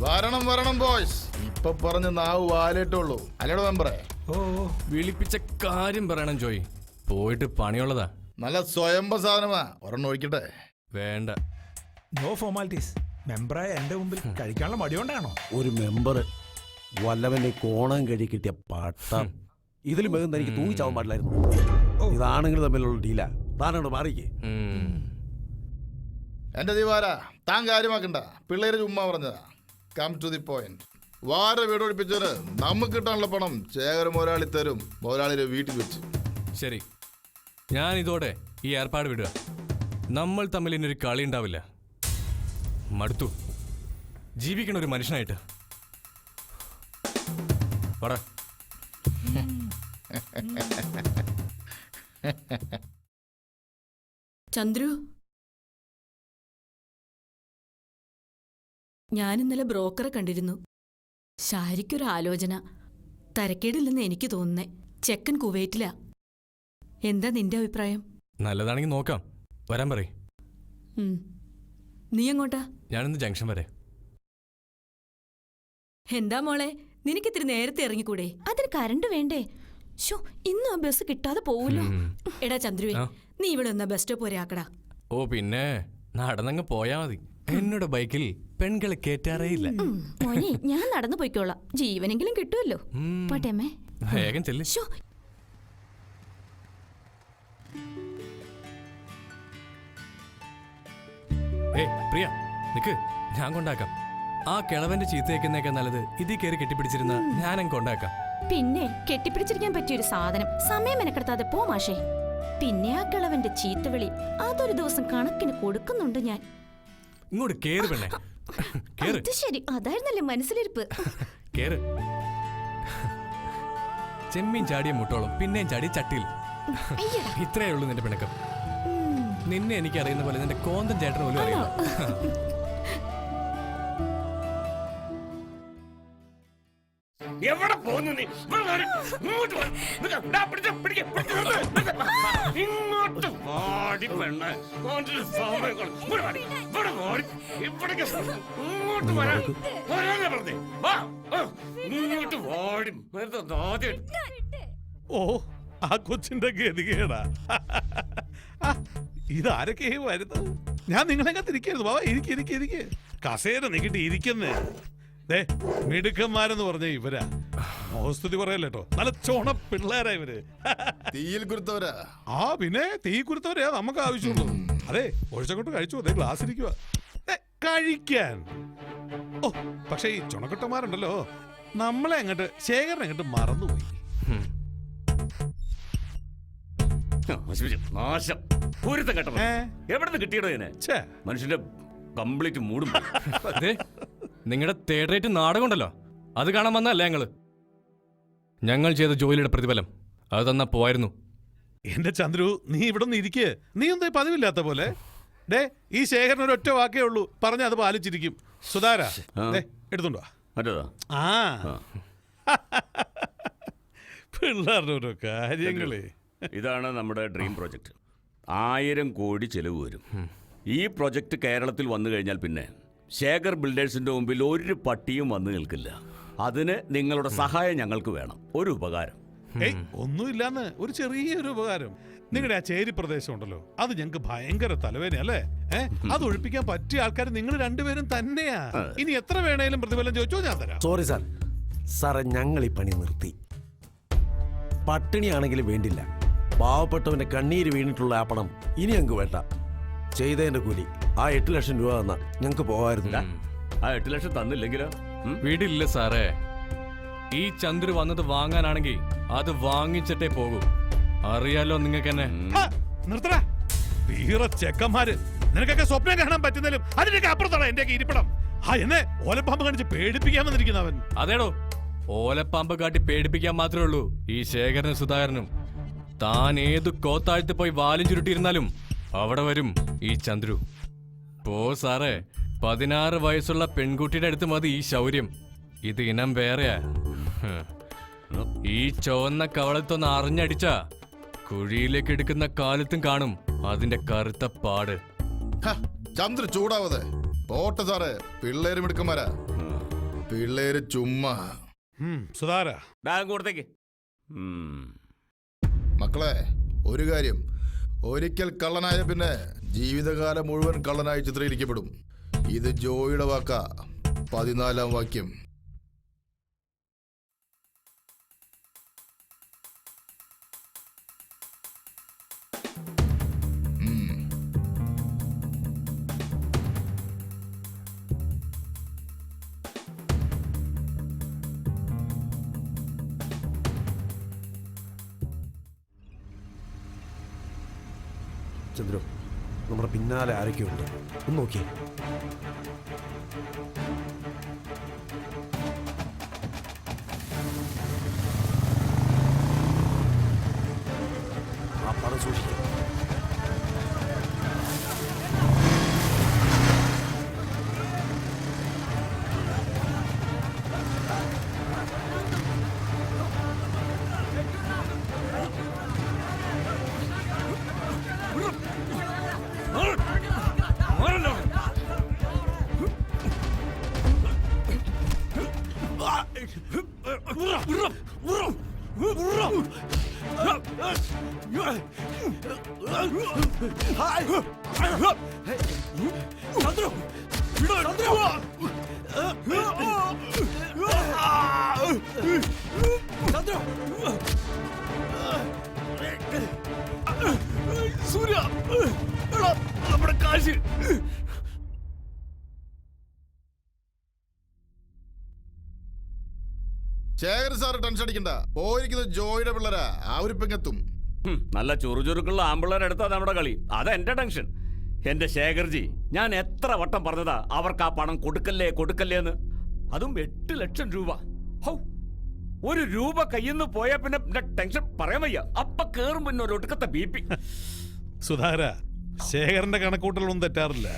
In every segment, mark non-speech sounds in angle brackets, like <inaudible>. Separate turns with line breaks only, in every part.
വരണം വരണം ബോയ്സ് ഇപ്പൊ പറഞ്ഞ് നാവ് വാലേട്ടുള്ളൂ അല്ലടോ നമ്പറെ
ഓ
വിളിപ്പിച്ച കാര്യം പറയണം ജോയ്. പോയിട്ട് പണിയുള്ളതാ.
നല്ല സ്വയംഭ സാധനമാ. ഒരെണ്ണം ഒഴിക്കട്ടെ.
വേണ്ട.
നോ ഫോർമാലിറ്റീസ് മെമ്പറായ എന്റെ മുമ്പിൽ കഴിക്കാനുള്ള മടിയോണ്ടാണോ?
ഒരു മെമ്പർ വല്ലവന്റെ കോണം കഴി കിട്ടിയ പട്ടം. ഇതിലും വേഗം തനിക്ക് തൂങ്ങിച്ചാവാൻ പാടില്ലായിരുന്നു. ഇതാണെങ്കിൽ തമ്മിലുള്ള ഡീല താനോട് മാറിക്കേ.
എന്റെ ദീപാര താൻ കാര്യമാക്കണ്ട. പിള്ളേര് ചുമ്മാ പറഞ്ഞതാ. കം ടു ദി പോയിന്റ് വാര വീട് ഒഴിപ്പിച്ചവര് നമുക്ക് കിട്ടാനുള്ള പണം ശേഖരം മുതലാളി തരും. മുതലാളിയുടെ വീട്ടിൽ വെച്ച്.
ശരി. ഞാൻ ഇതോടെ ഈ ഏർപ്പാട് വിടുക. നമ്മൾ തമ്മിൽ ഇനിയൊരു കളി ഉണ്ടാവില്ല. മടുത്തു. ജീവിക്കണ ഒരു മനുഷ്യനായിട്ട്. പറ.
ചന്ദ്രു ഞാൻ ഇന്നലെ ബ്രോക്കറെ കണ്ടിരുന്നു. ശാരിക്കൊരു ആലോചന തരക്കേടില്ലെന്ന് എനിക്ക് തോന്നുന്നേ ചെക്കൻ കുവൈറ്റിലാ. എന്താ നിന്റെ അഭിപ്രായം?
നല്ലതാണെങ്കിൽ നോക്കാം. വരാൻ പറയ്.
ഉം. നീ എങ്ങോട്ടാ?
ഞാനിന്ന് ജംഗ്ഷൻ വരെ.
എന്താ മോളെ? നിനക്കിത്തിരി നേരത്തെ ഇറങ്ങിക്കൂടെ? അതിന് കരണ്ട് വേണ്ടേ? ഷോ ഇന്നും ആ ബസ് കിട്ടാതെ പോവല്ലോ
ഉം.
എടാ ചന്ദ്രുവേ
ആ.
നീ ഇവിടെ ഒന്ന് ബസ് സ്റ്റോപ്പ് വരെ ആക്കടാ.
ഓ പിന്നെ നടന്നങ്ങ് പോയാ മതി. എന്നോട് ബൈക്കിൽ പെൺകളെ കേറ്റാറേ ഇല്ല.
മോനെ ഞാൻ നടന്നു പോയിക്കോളാം. ജീവനെങ്കിലും കിട്ടുമല്ലോ
വേഗം ചെല്ല്. ഏയ് പ്രിയ നിക്ക്. ഞാൻ കൊണ്ടാക്കാം. ആ കിളവന്റെ ചീത്തയേക്കുന്നേക്കാൾ നല്ലത് ഇതിൽ കയറി കെട്ടിപ്പിടിച്ചിരുന്ന ഞാനങ്ങ് കൊണ്ടാക്കാം.
പിന്നെ കെട്ടിപ്പിടിച്ചിരിക്കാൻ പറ്റിയൊരു സാധനം. സമയം മെനക്കെടുത്താതെ പോ മാഷേ. പിന്നെ ആ കിളവന്റെ ചീത്തവിളി അതൊരു ദിവസം കണക്കിന് കൊടുക്കുന്നുണ്ട് ഞാൻ.
ഇങ്ങോട്ട് കേറ് പെണ്ണെ. കേറ്.
അത് ശരി. അതായിരുന്നല്ലേ മനസ്സിലിരിപ്പ്.
കേറ്. ചെമ്മീൻ ചാടിയ മുട്ടോളം പിന്നെയും ചാടി ചട്ടിയിൽ.
അയ്യടാ.
ഇത്രയേ ഉള്ളൂ നിന്റെ പിണക്കം. നിന്നെ എനിക്ക് അറിയുന്ന പോലെ നിന്റെ കോന്തൻ ചേട്ടൻ പോലും അറിയില്ല.
എവിടെ പോകുന്നു നീ? ഇവിടെ വാടി. ഇങ്ങോട്ട് വാ. നിക്ക. ദാ പിടിച്ച്, പിടിക്ക്, പിടിച്ച് നിർത്ത്, നിർത്ത്. വാടി പെണ്ണ്. ഓന്റെ സമയങ്ങൾ ഇവിടെ വാടി. ഇങ്ങോട്ട് വരാൻ വരാനാ പറഞ്ഞേ. വാ. ആ. ഇങ്ങോട്ട് വാടി. ആദ്യം
ഓ ആ കൊച്ചിന്റെ ഗതികേടാ. ആ, ഇതാരൊക്കെ വരുന്നത്? ഞാൻ നിങ്ങളെങ്ങനെ തിരിക്കരുത് ബാബാ ഇരിക്കെ ഇരിക്കെ ഇരിക്കെ. കസേര നീക്കിട്ട് ഇരിക്കുന്നേ. ദേ മിടുക്കന്മാരെന്ന് പറഞ്ഞ ഇവരാ. മോസ്തുതി പറയല്ലോ കേട്ടോ നല്ല ചോണ പിള്ളേരാ ഇവർ.
തീയിൽ കുരുത്തവരാ.
ആ പിന്നെ തീ കുരുത്തവരെയാ നമുക്ക് ആവശ്യമുള്ളൂ. അതെ ഒഴിച്ചങ്ങോട്ട് കഴിച്ചു അതെ ഗ്ലാസ് ഇരിക്കുക കഴിക്കാൻ. ഓ പക്ഷേ ഈ ചുണക്കുട്ടന്മാരുണ്ടല്ലോ. നമ്മളെ അങ്ങോട്ട് ശേഖരനെ അങ്ങോട്ട് മറന്നുപോയി.
നാശം. പൂരത്തെ കിട്ടിയടോ ഇതിനെ? മനുഷ്യന്റെ കംപ്ലീറ്റ് മൂടും.
നിങ്ങളുടെ തേർഡ് റേറ്റ് നാടകം അത് കാണാൻ വന്നല്ലേ ഞങ്ങൾ? ഞങ്ങൾ ചെയ്ത ജോലിയുടെ പ്രതിഫലം അത് തന്നാ പോവായിരുന്നു.
എന്റെ ചന്ദ്രു നീ ഇവിടെ നിന്ന് ഇരിക്കേ. നീ ഒന്നും പതിവില്ലാത്ത പോലെ? ഡേ ഈ ശേഖരൻ ഒരു ഒറ്റ വാക്കേ ഉള്ളൂ. പറഞ്ഞ അത് പാലിച്ചിരിക്കും. സുധാര. ദേ, എടുത്തോണ്ട് വാ.
മറ്റേതാ?
ആ.
ആ.
പിള്ളേരുടെ ഓരോ കാര്യങ്ങളേ
ഇതാണ് നമ്മുടെ ഡ്രീം പ്രോജക്റ്റ്. ആയിരം കോടി ചെലവ് വരും. ഈ പ്രോജക്റ്റ് കേരളത്തിൽ വന്നു കഴിഞ്ഞാൽ പിന്നെ ശേഖർ ബിൽഡേഴ്സിന്റെ മുമ്പിൽ ഒരു പട്ടിയും വന്നു നിൽക്കില്ല. അതിന് നിങ്ങളുടെ സഹായം ഞങ്ങൾക്ക് വേണം. ഒരു ഉപകാരം.
ഏയ് ഒന്നുമില്ലാന്ന്. ഒരു ചെറിയൊരു ഉപകാരം. നിങ്ങളുടെ ആ ചേരി പ്രദേശം ഉണ്ടല്ലോ. അത് ഞങ്ങൾക്ക് ഭയങ്കര തലവേദന അല്ലേ? അത് ഒഴിപ്പിക്കാൻ പറ്റിയ ആൾക്കാർ നിങ്ങൾ രണ്ടുപേരും തന്നെയാ. ഇനി എത്ര വേണേലും പ്രതിഫലം ചോദിച്ചോ ഞാൻ തരാം.
സോറി സാർ സാറെ ഞങ്ങൾ ഈ പണി നിർത്തി. പട്ടിണിയാണെങ്കിലും വേണ്ടില്ല. പാവപ്പെട്ടവന്റെ കണ്ണീര് വീണിട്ടുള്ള ആ പണം ഇനി ഞങ്ങൾക്ക് വേണ്ട. ചെയ്തതിന്റെ കൂലി ആ എട്ട് ലക്ഷം രൂപ തന്നാ ഞങ്ങൾക്ക് പോകാറില്ല
ആ എട്ട് ലക്ഷം തന്നില്ലെങ്കിലോ?
വീടില്ല സാറേ. ഈ ചന്ദ്രു വന്നത് വാങ്ങാനാണെങ്കിൽ അത് വാങ്ങിച്ചിട്ടേ പോകൂ. അറിയാലോ നിങ്ങൾക്ക് എന്നെ
നിർത്തടാ. വീറ ചെക്കന്മാര്. നിനക്കൊക്കെ സ്വപ്നം കാണാൻ പറ്റുന്നതിലും അതിനൊക്കെ അപ്പുറത്താണ് എന്റെ ഇരിപ്പിടം. ആ എന്നെ ഓലപ്പാമ്പ് കാണിച്ച് പേടിപ്പിക്കാൻ വന്നിരിക്കുന്ന അവൻ.
അതേടോ. ഓലപ്പാമ്പ് കാട്ടി പേടിപ്പിക്കാൻ മാത്രമേ ഉള്ളൂ. ഈ ശേഖരനും സുധാകരനും. താൻ ഏത് കോത്താഴ്ത്തി പോയി വാലും ചുരുട്ടിയിരുന്നാലും അവിടെ വരും ഈ ചന്ദ്രു. പോ സാറേ. പതിനാറ് വയസ്സുള്ള പെൺകുട്ടിയുടെ അടുത്ത് മതി ഈ ശൗര്യം. ഇത് ഇനം വേറെയാ. ഈ ചുവന്ന കവളത്തൊന്ന് അറിഞ്ഞടിച്ച കുഴിയിലേക്ക് എടുക്കുന്ന കാലത്തും കാണും അതിന്റെ കറുത്ത പാട്.
ഹ, ചന്ദ്ര ചൂടാവതെ. പോട്ടെ സാറേ പിള്ളേര് മിടുക്കന്മാരാ. പിള്ളേര് ചുമ്മാ.
സുധാര.
കൊടുത്തേക്ക്.
മക്കളെ ഒരു കാര്യം. ഒരിക്കൽ കള്ളനായ പിന്നെ ജീവിതകാലം മുഴുവൻ കള്ളനായി ചിത്രീകരിക്കപ്പെടും. ഇത് ജോയിയുടെ വാക്ക. പതിനാലാം വാക്യം.
ചന്ദ്രു നമ്മുടെ പിന്നാലെ ആരൊക്കെയുണ്ട് ഒന്ന് നോക്കിയേ. <laughs>
ശേഖർ സാറ് ടെൻഷൻ അടിക്കണ്ട. പോയിരിക്കുന്നത് ജോയിയുടെ പിള്ളേരാ. ഒരു
പെങ്ങത്തും. നല്ല ചുറുചുറുക്കുള്ള ആമ്പിള്ളേരെടുത്താ നമ്മുടെ കളി. അതാ എന്റെ ടെൻഷൻ എന്റെ ശേഖർജി ഞാൻ എത്ര വട്ടം പറഞ്ഞതാ അവർക്ക് ആ പണം കൊടുക്കല്ലേ കൊടുക്കല്ലേ എന്ന്. അതും എട്ട് ലക്ഷം രൂപ. ഹൗ ഒരു രൂപ കയ്യിൽ നിന്ന് പോയാ പിന്നെ എന്റെ ടെൻഷൻ പറയാൻ വയ്യ. അപ്പൊ കേറും പിന്നെ ഒരു ഒടുക്കത്തെ ബി പി
സുധാര ശേഖരന്റെ കണക്കൂട്ടലൊന്നും തെറ്റാറില്ല.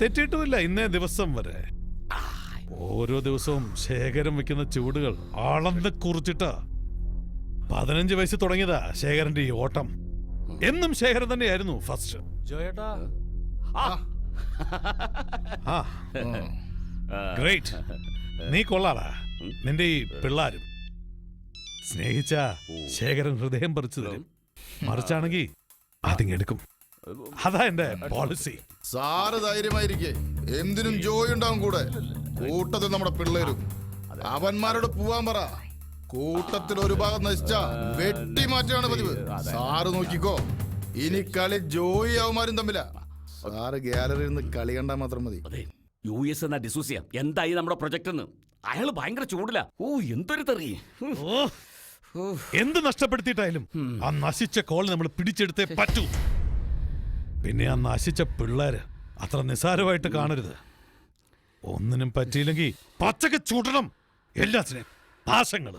തെറ്റിട്ടുമില്ല ഇന്നേ ദിവസം വരെ. ഓരോ ദിവസവും ശേഖരം വെക്കുന്ന ചൂടുകൾ അളന്ന് കുറിച്ചിട്ട് പതിനഞ്ച് വയസ്സ് തുടങ്ങിയതാ ശേഖരന്റെ ഈ ഓട്ടം. എന്നും ശേഖരൻ തന്നെയായിരുന്നു ഫസ്റ്റ്. ഗ്രേറ്റ് നീ കൊള്ളാടാ. നിന്റെ ഈ പിള്ളാരും. സ്നേഹിച്ച ശേഖരൻ ഹൃദയം പറിച്ചു തരും. മറിച്ചാണെങ്കിൽ അതിങ്ങെടുക്കും അതാ എന്റെ പോളിസി
സാറ് ധൈര്യമായിരിക്കേ. എന്തിനും ജോയി ഉണ്ടാവും കൂടെ. കൂട്ടത്തിൽ നമ്മുടെ പിള്ളേരും. അവന്മാരോട് പോവാൻ പറ. കൂട്ടത്തിൽ ഒരു ഭാഗം നശിച്ച വെട്ടി മാറ്റാണ് പതിവ്. സാറ് നോക്കിക്കോ. ഇനി കളി ജോയി അവന്മാരും തമ്മില. സാറ് ഗാലറിയിൽ നിന്ന് കളി കണ്ടാൽ മാത്രം മതി.
യു എസ് എന്ന ഡിസൂസിയ. എന്തായി നമ്മുടെ പ്രൊജക്ട് എന്ന് അയാൾ ഭയങ്കര ചൂടില്ല ഓ എന്തൊരു തെറി.
എന്ത് നഷ്ടപ്പെടുത്തിയിട്ടായാലും ആ നശിച്ച കോൾ നമ്മൾ പിടിച്ചെടുത്തേ പറ്റൂ. പിന്നെ ആ നശിച്ച പിള്ളേര് അത്ര നിസ്സാരമായിട്ട് കാണരുത്. ഒന്നിനും പറ്റിയില്ലെങ്കിൽ പച്ചക്ക് ചൂടണം. എല്ലാത്തിനും. പാശങ്ങൾ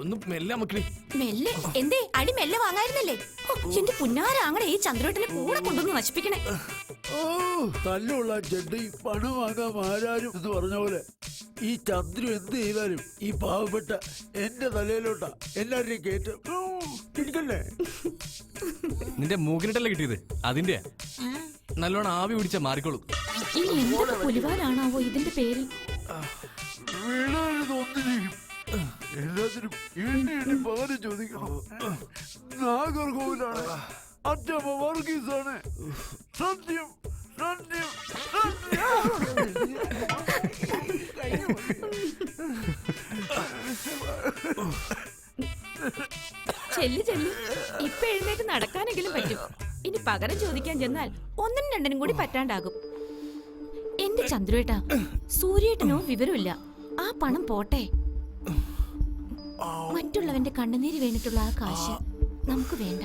ഒന്ന് മെല്ലെ മക്കളി
മെല്ലെ? എന്തേ? അടി മെല്ലെ വാങ്ങായിരുന്നല്ലേ? എന്റെ പുന്നാരാങ്ങടെ ഈ ചന്ദ്രോട്ടിനെ കൂടെ കൊണ്ടൊന്ന് നശിപ്പിക്കണേ.
ഓ തല്ലുള്ള ചെണ്ടി പണം വാങ്ങാൻ ആരാരും എന്ന് പറഞ്ഞ പോലെ ഈ ചന്ദ്രു എന്ത് ചെയ്താലും ഈ പാവപ്പെട്ട എന്റെ തലയിലോട്ടാ എല്ലാവരുടെയും കേട്ട് കിടിക്കല്ലേ
നിന്റെ മൂക്കിനിട്ടല്ലേ കിട്ടിയത്? അതിന്റെ? നല്ലോണം ആവി പിടിച്ച മാറിക്കോളും.
ഈ എന്തൊക്കെ പുലിവാലാണാവോ ഇതിന്റെ പേര്?
എല്ലാത്തിനും ചോദിക്കണം. നാഗർകോവിലാണ്. അച്ഛമ്മ വർഗീസാണ്. സത്യം സത്യം
ചെല്ലു ചെല്ലു. ഇപ്പൊ എഴുന്നേറ്റ് നടക്കാനെങ്കിലും പറ്റും. ഇനി പകരം ചോദിക്കാൻ ചെന്നാൽ ഒന്നും രണ്ടിനും കൂടി പറ്റാണ്ടാകും. എന്റെ ചന്ദ്രുവേട്ടാ സൂര്യേട്ടനോ വിവരമില്ല. ആ പണം പോട്ടെ. മറ്റുള്ളവന്റെ കണ്ണുനീര് വേണിട്ടുള്ള ആ കാശ് നമുക്ക് വേണ്ട.